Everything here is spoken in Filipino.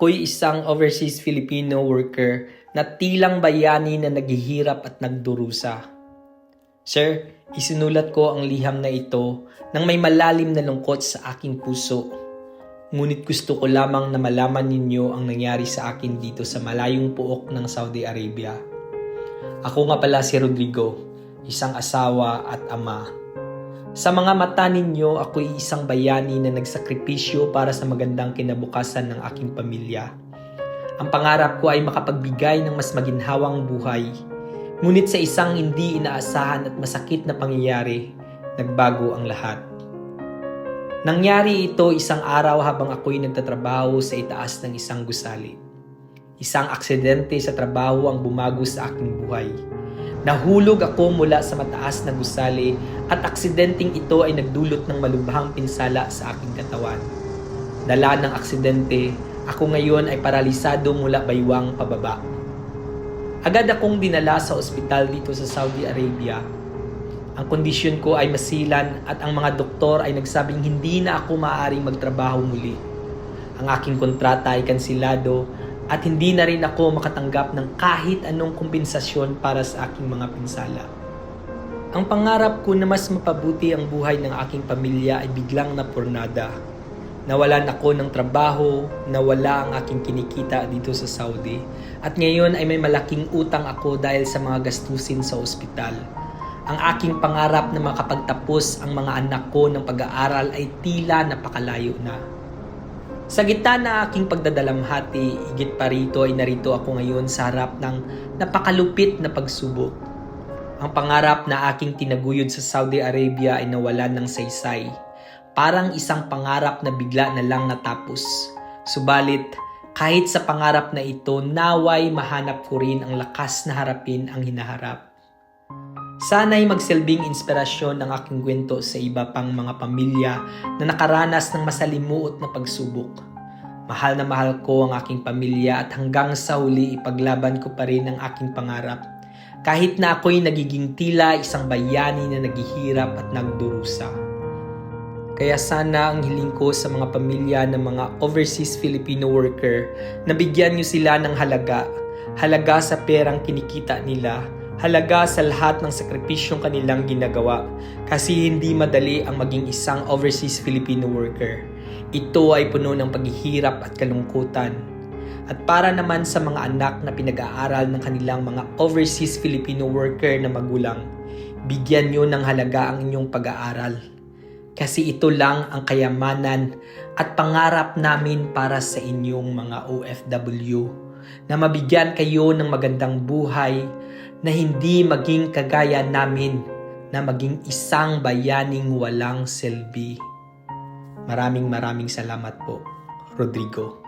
Ako'y isang overseas Filipino worker na tilang bayani na naghihirap at nagdurusa. Sir, isinulat ko ang liham na ito nang may malalim na lungkot sa aking puso. Ngunit gusto ko lamang na malaman ninyo ang nangyari sa akin dito sa malayong puok ng Saudi Arabia. Ako nga pala si Rodrigo, isang asawa at ama. Sa mga mata ninyo, ako'y isang bayani na nagsakripisyo para sa magandang kinabukasan ng aking pamilya. Ang pangarap ko ay makapagbigay ng mas maginhawang buhay. Ngunit sa isang hindi inaasahan at masakit na pangyayari, nagbago ang lahat. Nangyari ito isang araw habang ako'y nagtatrabaho sa itaas ng isang gusali. Isang aksidente sa trabaho ang bumago sa aking buhay. Nahulog ako mula sa mataas na gusali at aksidenteng ito ay nagdulot ng malubhang pinsala sa aking katawan. Dala ng aksidente, ako ngayon ay paralisado mula baywang pababa. Agad akong dinala sa ospital dito sa Saudi Arabia. Ang kondisyon ko ay masilan at ang mga doktor ay nagsabing hindi na ako maaaring magtrabaho muli. Ang aking kontrata ay kansilado at hindi na rin ako makatanggap ng kahit anong kompensasyon para sa aking mga pinsala. Ang pangarap ko na mas mapabuti ang buhay ng aking pamilya ay biglang napurnada. Nawalan ako ng trabaho, nawala ang aking kinikita dito sa Saudi, at ngayon ay may malaking utang ako dahil sa mga gastusin sa ospital. Ang aking pangarap na makapagtapos ang mga anak ko ng pag-aaral ay tila napakalayo na. Sa gitna na aking pagdadalamhati, higit pa rito ay narito ako ngayon sa harap ng napakalupit na pagsubok. Ang pangarap na aking tinaguyod sa Saudi Arabia ay nawalan ng saysay. Parang isang pangarap na bigla na lang natapos. Subalit, kahit sa pangarap na ito, naway mahanap ko rin ang lakas na harapin ang hinaharap. Sana'y magsilbing inspirasyon ng aking kwento sa iba pang mga pamilya na nakaranas ng masalimuot na pagsubok. Mahal na mahal ko ang aking pamilya at hanggang sa huli ipaglaban ko pa rin ang aking pangarap. Kahit na ako'y nagiging tila isang bayani na naghihirap at nagdurusa. Kaya sana ang hiling ko sa mga pamilya ng mga overseas Filipino worker na bigyan nyo sila ng halaga. Halaga sa perang kinikita nila halaga sa lahat ng sakripisyong kanilang ginagawa kasi hindi madali ang maging isang overseas Filipino worker. Ito ay puno ng paghihirap at kalungkutan. At para naman sa mga anak na pinag-aaral ng kanilang mga overseas Filipino worker na magulang, bigyan nyo ng halaga ang inyong pag-aaral. Kasi ito lang ang kayamanan at pangarap namin para sa inyong mga OFW na mabigyan kayo ng magandang buhay na hindi maging kagaya namin na maging isang bayaning walang selbi. Maraming maraming salamat po, Rodrigo.